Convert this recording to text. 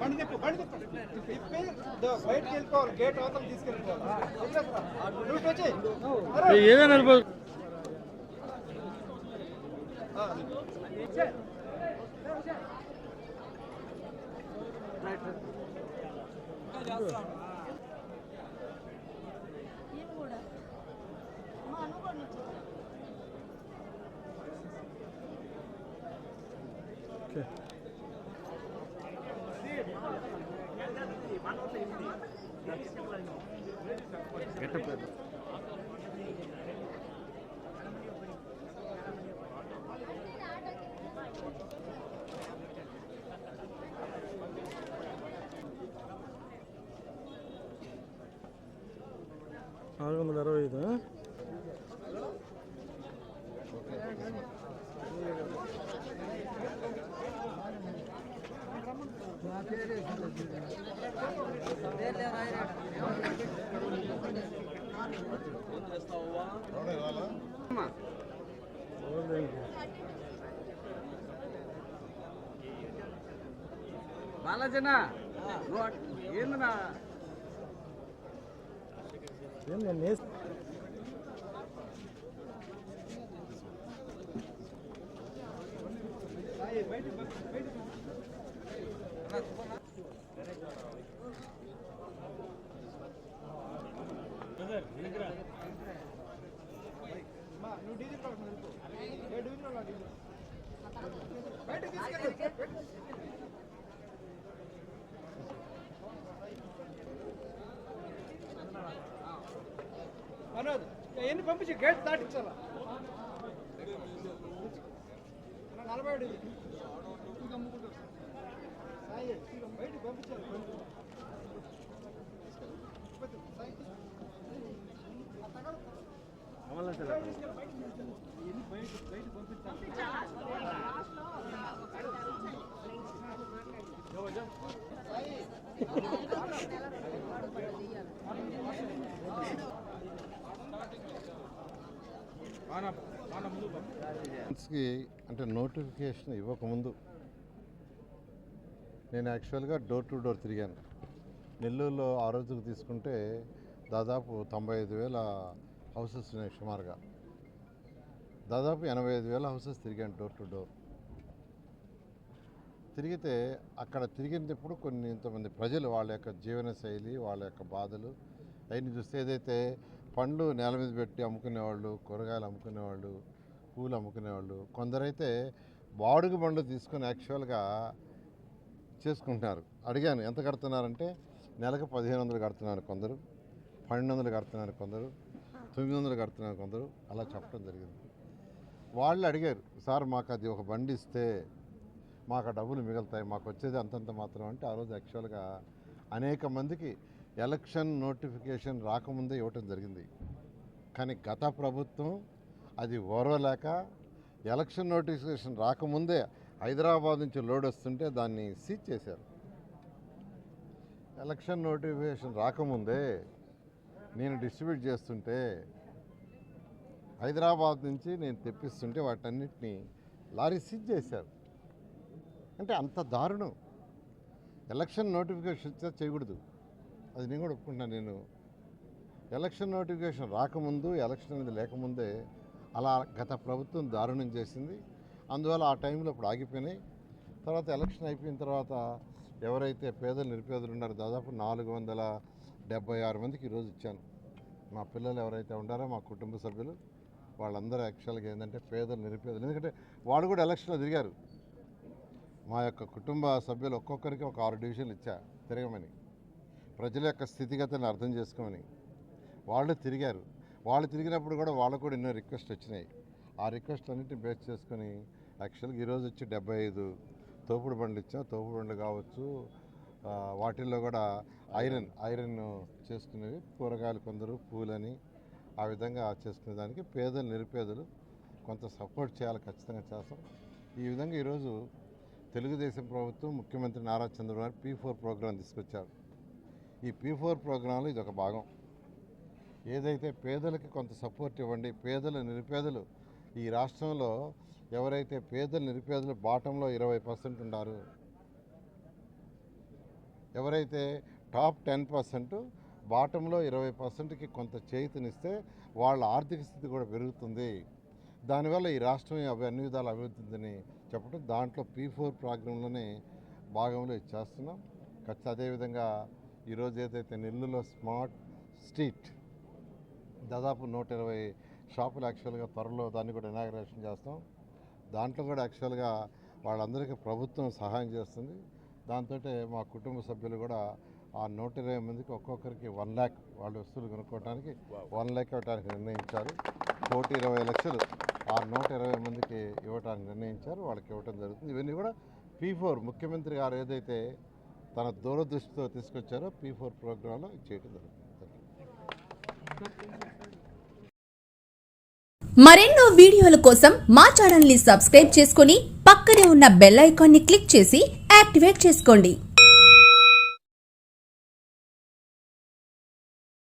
బండి తిప్పు బండి తిప్పు తిప్పి బయటకి వెళ్ళిపోవాలి గేట్ అవతల తీసుకెళ్ళిపోవాలి ఏదైనా Okay. నేను కూడా మా అన్న కూడా నుంచి నాలుగు వందల అరవై ఐదు బాలాజనా? ఏందన్నా ఏంటండి మా, నువ్వు డీజిల్ ప్లాట్ మీద డీజిల్ మనోజ్ ఎన్ని పంపించి గేట్ దాటించాలా? నలభై ఏడు. బయటికి పంపించాలి కి అంటే నోటిఫికేషన్ ఇవ్వకముందు నేను యాక్చువల్గా డోర్ టు డోర్ తిరిగాను. నెల్లూరులో ఆ రోజుకు తీసుకుంటే దాదాపు తొంభై ఐదు వేల హౌసెస్ ఉన్నాయి సుమారుగా. దాదాపు ఎనభై ఐదు వేల హౌసెస్ తిరిగాను డోర్ టు డోర్ తిరిగితే అక్కడ తిరిగినప్పుడు కొన్ని ఇంతమంది ప్రజలు వాళ్ళ యొక్క జీవన శైలి వాళ్ళ యొక్క బాధలు అవన్నీ చూస్తే ఏదైతే పండ్లు నేల మీద పెట్టి అమ్ముకునేవాళ్ళు కూరగాయలు అమ్ముకునేవాళ్ళు పూలు అమ్ముకునేవాళ్ళు కొందరైతే బాడుగు బండ్లు తీసుకొని యాక్చువల్గా చేసుకుంటున్నారు. అడిగాను ఎంత కడుతున్నారంటే? నెలకు పదిహేను వందలు కడుతున్నారు కొందరు పన్నెండు వందలు కడుతున్నారు కొందరు తొమ్మిది వందలు కడుతున్నారు కొందరు అలా చెప్పడం జరిగింది. వాళ్ళు అడిగారు సార్ మాకు అది ఒక బండి ఇస్తే మాకు ఆ డబ్బులు మిగులుతాయి మాకు వచ్చేది అంతంత మాత్రం అంటే ఆ రోజు యాక్చువల్గా అనేక మందికి ఎలక్షన్ నోటిఫికేషన్ రాకముందే ఇవ్వటం జరిగింది. కానీ గత ప్రభుత్వం అది ఓర్వలేక ఎలక్షన్ నోటిఫికేషన్ రాకముందే హైదరాబాద్ నుంచి లోడ్ వస్తుంటే దాన్ని సీజ్ చేశారు. ఎలక్షన్ నోటిఫికేషన్ రాకముందే నేను డిస్ట్రిబ్యూట్ చేస్తుంటే హైదరాబాద్ నుంచి నేను తెప్పిస్తుంటే వాటన్నిటిని లారీ సీజ్ చేశారు. అంటే అంత దారుణం. ఎలక్షన్ నోటిఫికేషన్ ఇచ్చా చేయకూడదు. అది నేను కూడా ఒప్పుకుంటున్నాను. నేను ఎలక్షన్ నోటిఫికేషన్ రాకముందు ఎలక్షన్ అనేది లేకముందే అలా గత ప్రభుత్వం దారుణం చేసింది. అందువల్ల ఆ టైంలో ఇప్పుడు ఆగిపోయినాయి. తర్వాత ఎలక్షన్ అయిపోయిన తర్వాత ఎవరైతే పేదలు నిరుపేదలు ఉన్నారో దాదాపు నాలుగు వందల డెబ్బై ఆరు మందికి ఈరోజు ఇచ్చాను. మా పిల్లలు ఎవరైతే ఉన్నారో మా కుటుంబ సభ్యులు వాళ్ళందరూ యాక్చువల్గా ఏంటంటే పేదలు నిరుపేదలు. ఎందుకంటే వాళ్ళు కూడా ఎలక్షన్లో తిరిగారు. మా యొక్క కుటుంబ సభ్యులు ఒక్కొక్కరికి ఒక ఆరు డివిజన్లు ఇచ్చా తిరగమని. ప్రజల యొక్క స్థితిగతులను అర్థం చేసుకోమని వాళ్ళు తిరిగారు. వాళ్ళు తిరిగినప్పుడు కూడా వాళ్ళకు కూడా ఎన్నో రిక్వెస్ట్ వచ్చినాయి. ఆ రిక్వెస్ట్ అన్నింటిని బేస్ చేసుకొని యాక్చువల్గా ఈరోజు వచ్చి డెబ్బై ఐదు తోపుడు బండ్లు ఇచ్చాం. తోపుడు బండ్లు కావచ్చు వాటిల్లో కూడా ఐరన్ ఐరన్ చేసుకునేవి కూరగాయలు కొందరు పూలని ఆ విధంగా చేసుకునే దానికి పేదలు నిరుపేదలు కొంత సపోర్ట్ చేయాలి ఖచ్చితంగా చేస్తాం. ఈ విధంగా ఈరోజు తెలుగుదేశం ప్రభుత్వం ముఖ్యమంత్రి Nara Chandrababu Naidu P four program తీసుకొచ్చారు. ఈ పీ ఫోర్ ప్రోగ్రాంలో ఇది ఒక భాగం. ఏదైతే పేదలకి కొంత సపోర్ట్ ఇవ్వండి పేదలు నిరుపేదలు ఈ రాష్ట్రంలో ఎవరైతే పేదలు నిరుపేదలు బాటంలో ఇరవై పర్సెంట్ ఉన్నారు ఎవరైతే టాప్ టెన్ పర్సెంట్ బాటంలో ఇరవై పర్సెంట్కి కొంత చేతినిస్తే వాళ్ళ ఆర్థిక స్థితి కూడా పెరుగుతుంది. దానివల్ల ఈ రాష్ట్రం అవి అన్ని విధాలు అభివృద్ధి చెప్పడం దాంట్లో పీ ఫోర్ ప్రోగ్రాంలోనే భాగంలో చేస్తున్నాం. ఖచ్చితంగా అదేవిధంగా ఈరోజు ఏదైతే నెల్లూరులో స్మార్ట్ స్ట్రీట్ దాదాపు నూట ఇరవై షాపులు యాక్చువల్గా త్వరలో దాన్ని కూడా ఇనాగ్రేషన్ చేస్తాం. దాంట్లో కూడా యాక్చువల్గా వాళ్ళందరికీ ప్రభుత్వం సహాయం చేస్తుంది. దాంతో మా కుటుంబ సభ్యులు కూడా ఆ నూట ఇరవై మందికి ఒక్కొక్కరికి వన్ ల్యాక్ వాళ్ళ వస్తువులు కొనుక్కోవడానికి వన్ ల్యాక్ ఇవ్వడానికి నిర్ణయించారు. కోటి ఇరవై లక్షలు ఆ నూట ఇరవై మందికి ఇవ్వడానికి నిర్ణయించారు. వాళ్ళకి ఇవ్వడం జరుగుతుంది. ఇవన్నీ కూడా పీ ఫోర్ ముఖ్యమంత్రి గారు ఏదైతే తన దూరదృష్టితో తీసుకొచ్చారో పీ ఫోర్ ప్రోగ్రాంలో చేయడం జరుగుతుంది. మరెన్నో వీడియోల కోసం మా ఛానల్ని సబ్స్క్రైబ్ చేసుకుని పక్కనే ఉన్న బెల్ ఐకాన్ని క్లిక్ చేసి యాక్టివేట్ చేసుకోండి.